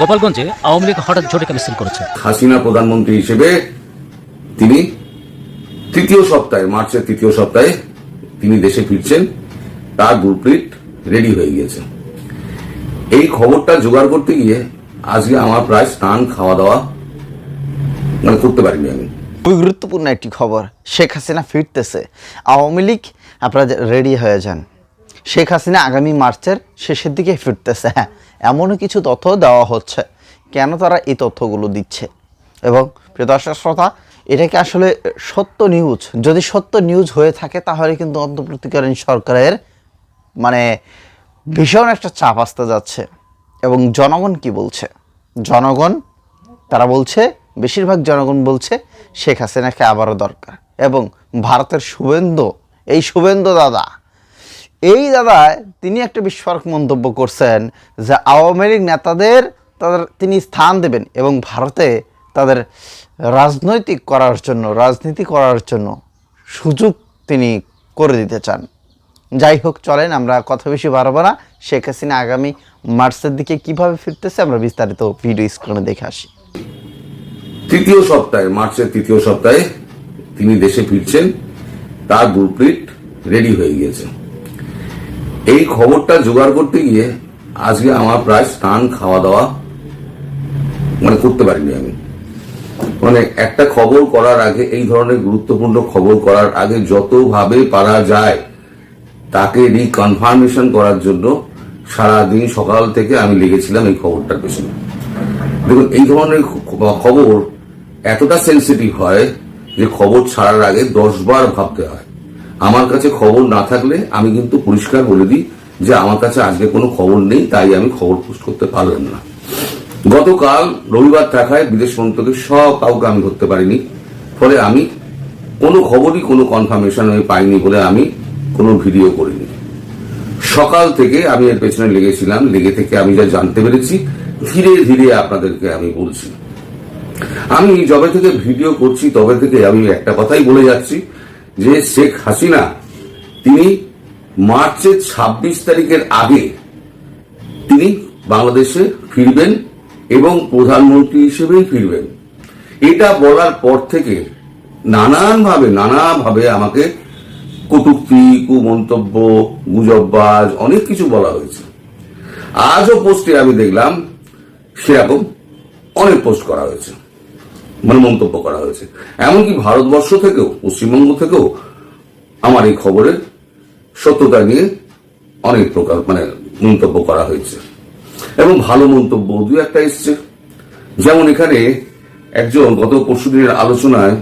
গোপালগঞ্জে আওয়ামী লীগ হঠাৎ জোটে মিছিল করেছে। হাসিনা প্রধানমন্ত্রী হিসেবে তিনি তৃতীয় সপ্তাহে মার্চের তৃতীয় সপ্তাহে তিনি দেশে ফিরছেন তার ব্লুপ্রিন্ট রেডি হয়ে গিয়েছে। এই খবরটা জোগাড় করতে গিয়ে আজকে আমার প্রায় স্নান খাওয়া দাওয়া মানে করতে পারিনি আমি। খুবই গুরুত্বপূর্ণ একটি খবর শেখ হাসিনা ফিরতেছে। আওয়ামী লীগ আপনারা রেডি হয়ে যান। শেখ হাসিনা আগামী মার্চের শেষের দিকে ফিরতেছে। হ্যাঁ এমনও কিছু তথ্য দেওয়া হচ্ছে। কেন তারা এই তথ্যগুলো দিচ্ছে? এবং প্রিয় দর্শক শ্রোতা, এটা কি আসলে সত্য নিউজ যদি সত্য নিউজ হয়ে থাকে, তাহলে কিন্তু অন্তর্বর্তীকালীন সরকারের মানে ভীষণ একটা চাপ আসতে যাচ্ছে। এবং জনগণ কি বলছে? জনগণ, তারা বলছে, বেশিরভাগ জনগণ বলছে, শেখ হাসিনাকে আবারও দরকার। এবং ভারতের শুভেন্দু, এই শুভেন্দু দাদা এই দাদা তিনি একটা বিস্ফোরক মন্তব্য করছেন যে আওয়ামী লীগ নেতাদের তাদের তিনি স্থান দেবেন এবং ভারতে তাদের রাজনৈতিক করার জন্য, রাজনীতি করার জন্য সুযোগ তিনি করে দিতে চান। যাই হোক, চলেন আমরা কথা বেশি বাড়াবো না। শেখ হাসিনা আগামী মার্চের দিকে কীভাবে ফিরতেছে আমরা বিস্তারিত ভিডিও স্ক্রিনে দেখে আসি। তৃতীয় সপ্তাহে, মার্চের তৃতীয় সপ্তাহে তিনি দেশে ফিরছেন, তার ব্লুপ্রিন্ট রেডি হয়ে গিয়েছে এই খবরটা জোগাড় করতে গিয়ে আজকে আমার প্রায় স্নান খাওয়া দাওয়া মানে করতে পারিনি আমি। মানে একটা খবর করার আগে, এই ধরনের গুরুত্বপূর্ণ খবর করার আগে যতভাবে পারা যায়, তাকে রিকনফার্মেশন করার জন্য সারাদিন সকাল থেকে আমি লেগেছিলাম এই খবরটার পেছনে। দেখুন, এই ধরনের খবর এতটা সেন্সিটিভ হয় যে খবর ছাড়ার আগে দশ বার ভাবতে হয়। আমার কাছে খবর না থাকলে আমি কিন্তু পরিষ্কার বলে দিই যে আমার কাছে আজকে কোনো খবর নেই, তাই আমি খবর পোস্ট করতে পারলাম না। গতকাল রবিবার থাকায় বিদেশ মন্ত্রকের সব কাউকে আমি ধরতে পারিনি, ফলে আমি কোনো খবরই, কোনো কনফার্মেশন আমি পাইনি বলে আমি কোনো ভিডিও করিনি। সকাল থেকে আমি এর পেছনে লেগেছিলাম, লেগে থেকে আমি যা জানতে পেরেছি, ধীরে ধীরে আপনাদেরকে আমি বলছি। আমি যবে থেকে ভিডিও করছি, তবে থেকে আমি একটা কথাই বলে যাচ্ছি যে শেখ হাসিনা তিনি মার্চের ছাব্বিশ তারিখের আগে তিনি বাংলাদেশে ফিরবেন এবং প্রধানমন্ত্রী হিসেবেই ফিরবেন। এটা বলার পর থেকে নানানভাবে, নানাভাবে আমাকে কটুক্তি, কুমন্তব্য, গুজববাজ অনেক কিছু বলা হয়েছে। আজও পোস্টে আমি দেখলাম, সেরকম অনেক পোস্ট করা হয়েছে। মানে মন্তব্য করা হয়েছে। এমনকি ভারতবর্ষ থেকেও, পশ্চিমবঙ্গ থেকেও আমার এই খবরের সত্যতা নিয়ে অনেক প্রকার মানে মন্তব্য করা হয়েছে। এবং ভালো মন্তব্য দু একটা এসছে। যেমন এখানে একজন গত পরশু দিনের আলোচনায়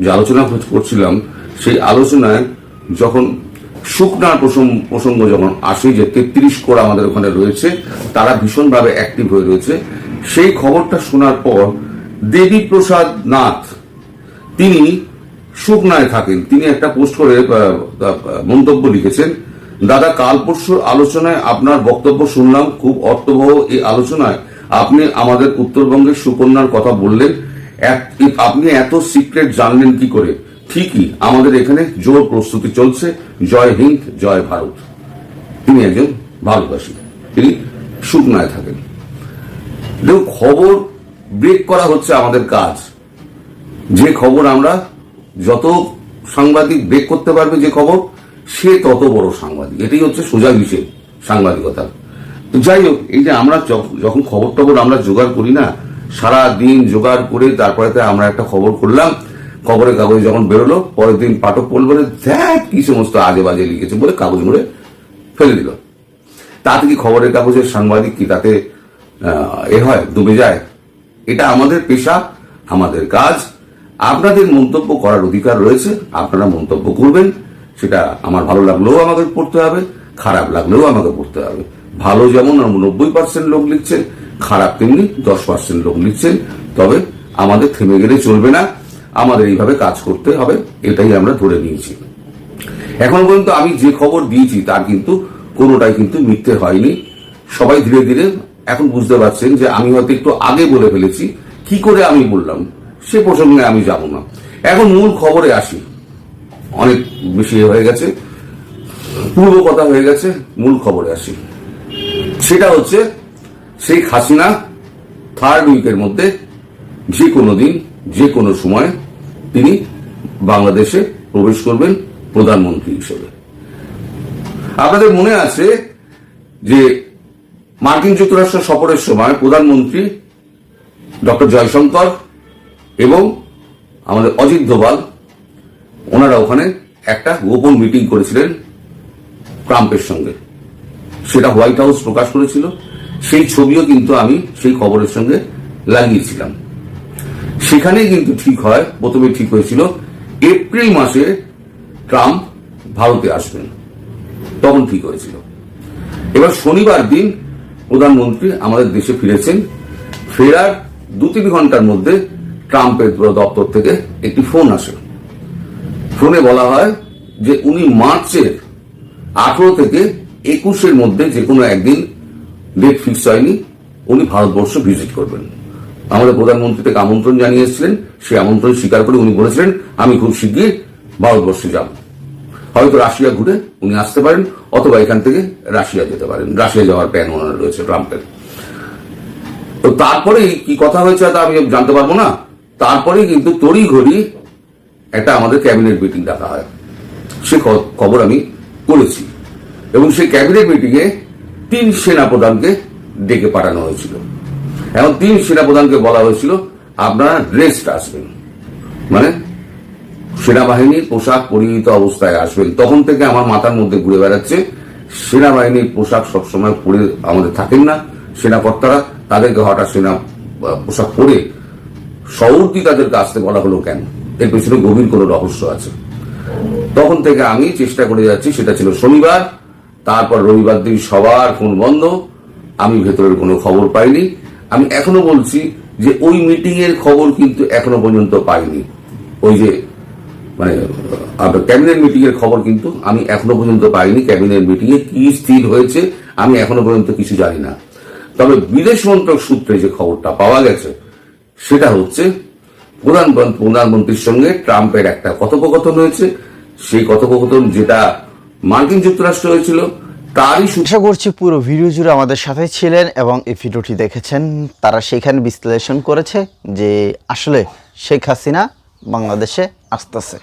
যে আলোচনা করছিলাম, সেই আলোচনায় যখন শুকনার প্রসঙ্গ প্রসঙ্গ যখন আসে যে তেত্রিশ কোড় আমাদের ওখানে রয়েছে, তারা ভীষণভাবে অ্যাক্টিভ হয়ে রয়েছে, সেই খবরটা শোনার পর দেবী প্রসাদ নাথ। তিনি শুকনায় থাকেন। তিনি একটা পোস্ট করে মন্তব্য লিখেছেন, দাদা, কাল পরশুর আলোচনায় আপনার বক্তব্য শুনলাম, খুব অর্থবহ এই আলোচনায়। আপনি আমাদের উত্তরবঙ্গের সুকন্যার কথা বললেন। আপনি এত সিক্রেট জানলেন কি করে? ঠিকই, আমাদের এখানে জোর প্রস্তুতি চলছে। জয় হিন্দ, জয় ভারত। তিনি একজন ভারতবাসী। তিনি শুকনায় থাকেন। খবর ব্রেক করা হচ্ছে আমাদের কাজ। যে খবর আমরা যত সাংবাদিক ব্রেক করতে পারবে যে খবর, সে তত বড় সাংবাদিক। এটাই হচ্ছে সোজা হিসেব সাংবাদিকতা তো যাই হোক, এই যে আমরা যখ- যখন খবর টবর আমরা জোগাড় করি না সারা দিন জোগাড় করে তারপরে আমরা একটা খবর করলাম, খবরের কাগজ যখন বেরোলো, পরের দিন পাঠক পড়ল বলে দেখ কি সমস্ত আজে বাজে লিখেছে, বলে কাগজ মুড়ে ফেলে দিল। তাতে কি খবরের কাগজের সাংবাদিক কি তাতে এ হয়, ডুবে যায়? এটা আমাদের পেশা, আমাদের কাজ। আপনাদের মন্তব্য করার অধিকার রয়েছে, আপনারা মন্তব্য করবেন, সেটা আমার ভালো লাগলেও আমাকে পড়তে হবে, খারাপ লাগলেও আমাকে পড়তে হবে। ভালো যেমন নব্বই পার্সেন্ট লোক লিখছেন, খারাপ তেমনি দশ পার্সেন্ট লোক লিখছেন, তবে আমাদের থেমে গেলে চলবে না, আমাদের এইভাবে কাজ করতে হবে, এটাই আমরা ধরে নিয়েছি। এখন পর্যন্ত আমি যে খবর দিয়েছি, তার কিন্তু কোনোটাই কিন্তু মিথ্যে হয়নি। সবাই ধীরে ধীরে এখন বুঝতে পারছেন যে আমি হয়তো একটু আগে বলে ফেলেছি। কি করে আমি বললাম? সে প্রসঙ্গে আমি যাব না। এখন মূল খবরে আসি। অনেক বেশি হয়ে গেছে। পূর্ব কথা হয়ে গেছে, মূল খবরে আসি। সেটা হচ্ছে, শেখ হাসিনা থার্ড উইকের মধ্যে যে কোনো দিন, যে কোনো সময় তিনি বাংলাদেশে প্রবেশ করবেন প্রধানমন্ত্রী হিসেবে। আপনাদের মনে আছে যে মার্কিন যুক্তরাষ্ট্র সফরের সময় প্রধানমন্ত্রী ডক্টর জয়শঙ্কর এবং আমাদের অজিত দোভাল, ওনারা ওখানে একটা গোপন মিটিং করেছিলেন ট্রাম্পের সঙ্গে। সেটা হোয়াইট হাউস প্রকাশ করেছিল। সেই ছবিও কিন্তু আমি সেই খবরের সঙ্গে লাগিয়েছিলাম। সেখানেই কিন্তু ঠিক হয়, প্রথমে ঠিক হয়েছিল, এপ্রিল মাসে ট্রাম্প ভারতে আসবেন। তখন ঠিক হয়েছিল। এবার শনিবার দিন প্রধানমন্ত্রী আমাদের দেশে ফিরেছেন। ফেরার দু তিন ঘণ্টার মধ্যে ট্রাম্পের দপ্তর থেকে একটি ফোন আসে। ফোনে বলা হয় যে উনি মার্চের আঠারো থেকে একুশের মধ্যে যে কোনো একদিন ডেট ফিক্স হয়নি, উনি ভারতবর্ষ ভিজিট করবেন। আমাদের প্রধানমন্ত্রী থেকে আমন্ত্রণ জানিয়েছিলেন সেই আমন্ত্রণ স্বীকার করে উনি বলেছিলেন, আমি খুব শীঘ্রই ভারতবর্ষে যাব। হয়তো রাশিয়া ঘুরে উনি আসতে পারেন, অথবা এখান থেকে রাশিয়া যেতে পারেন। রাশিয়া যাওয়ার প্ল্যান ওনার রয়েছে ট্রাম্পের। তো তারপরেই কি কথা হয়েছে তা আমি জানতে পারব না। তারপরেই কিন্তু তড়ি ঘড়ি একটা আমাদের ক্যাবিনেট মিটিং ডাকা হয়। সে খবর আমি করেছি। এবং সেই ক্যাবিনেট মিটিং এ তিন সেনাপ্রধানকে ডেকে পাঠানো হয়েছিল। এবং তিন সেনাপ্রধানকে বলা হয়েছিল, আপনারা রেস্ট আসবেন। মানে সেনাবাহিনীর পোশাক পরিহিত অবস্থায় আসবেন তখন থেকে আমার মাথার মধ্যে ঘুরে বেড়াচ্ছে, সেনাবাহিনীর পোশাক সবসময় পরে আমাদের থাকেন না। সেনাকর্তারা তাদেরকে হঠাৎ সেনা পোশাক পরে শহরটি তাদেরকে আসতে বলা হলো কেন? এর পেছনে গভীর কোনো রহস্য আছে। তখন থেকে আমি চেষ্টা করে যাচ্ছি, সেটা ছিল শনিবার, তারপর রবিবার দিন সবার ফোন বন্ধ, আমি ভেতরের কোনো খবর পাইনি। আমি এখনও বলছি যে ওই মিটিং এর খবর কিন্তু এখনও পর্যন্ত পাইনি। ওই যে মানে ক্যাবিনেট মিটিং এর খবর কিন্তু আমি এখনও পর্যন্ত পাইনি। ক্যাবিনেট মিটিং এ কি স্থির হয়েছে, আমি এখনও পর্যন্ত কিছু জানি না। তবে বিদেশ মন্ত্রক সূত্রে যে খবরটা পাওয়া গেছে, সেটা হচ্ছে প্রধান প্রধানমন্ত্রীর সঙ্গে ট্রাম্পের একটা কথোপকথন হয়েছে। সেই কথোপকথন যেটা মার্কিন যুক্তরাষ্ট্র হয়েছিল, তারই আশা করছি পুরো ভিডিও জুড়ে আমাদের সাথে ছিলেন এবং এই ভিডিওটি দেখেছেন। তারা সেখানে বিশ্লেষণ করেছে যে আসলে শেখ হাসিনা বাংলাদেশে আসতেছে।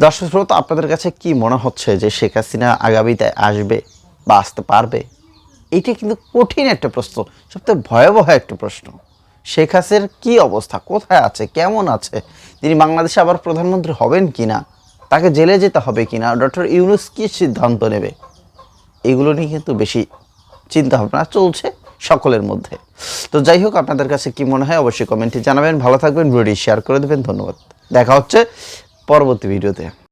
দর্শক আপনাদের কাছে কি মনে হচ্ছে যে শেখ হাসিনা আগামীতে আসবে বা আসতে পারবে? এইটা কিন্তু কঠিন একটা প্রশ্ন সবথেকে ভয়াবহ একটা প্রশ্ন। শেখ হাসিনার কি অবস্থা, কোথায় আছে, কেমন আছে, তিনি বাংলাদেশে আবার প্রধানমন্ত্রী হবেন কিনা, তাকে জেলে যেতে হবে কিনা, ডক্টর ইউনুস কি সিদ্ধান্ত নেবে? এগুলো নিয়ে কিন্তু বেশি চিন্তা ভাবনা চলছে সকলের মধ্যে। তো যাই হোক, আপনাদের কাছে কি মনে হয় অবশ্যই কমেন্টে জানাবেন। ভালো থাকবেন, ভিডিওটি শেয়ার করে দেবেন। ধন্যবাদ। দেখা হচ্ছে পরবর্তী ভিডিওতে।